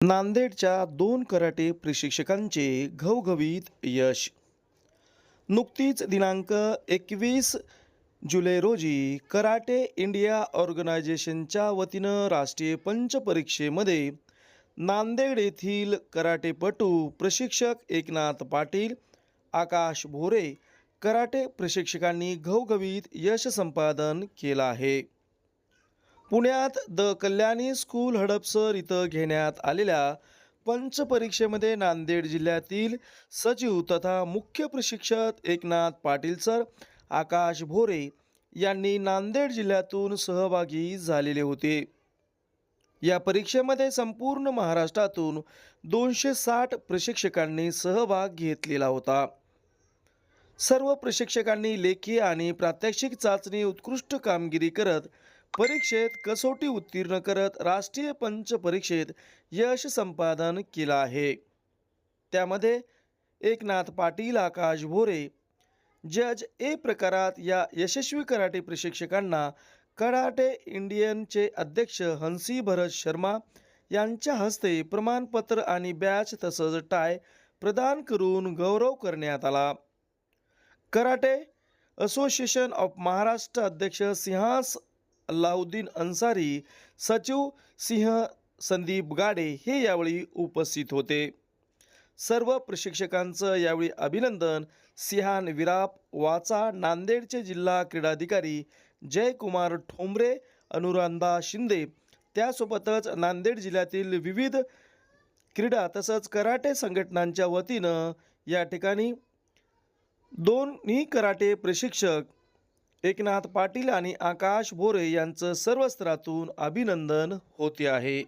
नांदेडच्या दोन कराटे प्रशिक्षकांचे घवघवीत यश. नुकतीच दिनांक एकवीस जुलै रोजी कराटे इंडिया ऑर्गनायझेशनच्या वतीनं राष्ट्रीय पंचपरीक्षेमध्ये नांदेड येथील कराटेपटू प्रशिक्षक एकनाथ पाटील आकाश भोरे कराटे प्रशिक्षकांनी घवघवीत यश संपादन केलं आहे. पुण्यात द कल्याणी स्कूल हडपसर इथं घेण्यात आलेल्या पंचपरीक्षेमध्ये नांदेड जिल्ह्यातील सचिव तथा मुख्य प्रशिक्षक एकनाथ पाटील सर आकाश भोरे यांनी नांदेड जिल्ह्यातून सहभागी झालेले होते. या परीक्षेमध्ये संपूर्ण महाराष्ट्रातून दोनशे साठ प्रशिक्षकांनी सहभाग घेतलेला होता. सर्व प्रशिक्षकांनी लेखी आणि प्रात्यक्षिक चाचणी उत्कृष्ट कामगिरी करत परीक्षेत कसोटी उत्तीर्ण करत राष्ट्रीय पंच परीक्षेत यश संपादन केलं आहे. त्यामध्ये एकनाथ पाटील आकाश भोरे जज ए प्रकारात या यशस्वी कराटे प्रशिक्षकांना कराटे इंडियनचे अध्यक्ष हंसी भरत शर्मा यांच्या हस्ते प्रमाणपत्र आणि बॅच तसंच टाय प्रदान करून गौरव करण्यात आला. कराटे असोसिएशन ऑफ महाराष्ट्र अध्यक्ष सिंहास अल्लाउद्दीन अन्सारी सचिव सिंह संदीप गाडे हे यावेळी उपस्थित होते. सर्व प्रशिक्षकांचं यावेळी अभिनंदन. सिहान विराप वाचा नांदेडचे जिल्हा क्रीडाधिकारी जयकुमार ठोंबरे अनुराधा शिंदे. त्यासोबतच नांदेड जिल्ह्यातील विविध क्रीडा तसंच कराटे संघटनांच्या वतीनं या ठिकाणी दोन्ही कराटे प्रशिक्षक एकनाथ पाटील आणि आकाश भोरे यांचं सर्व स्तरातून अभिनंदन होते आहे.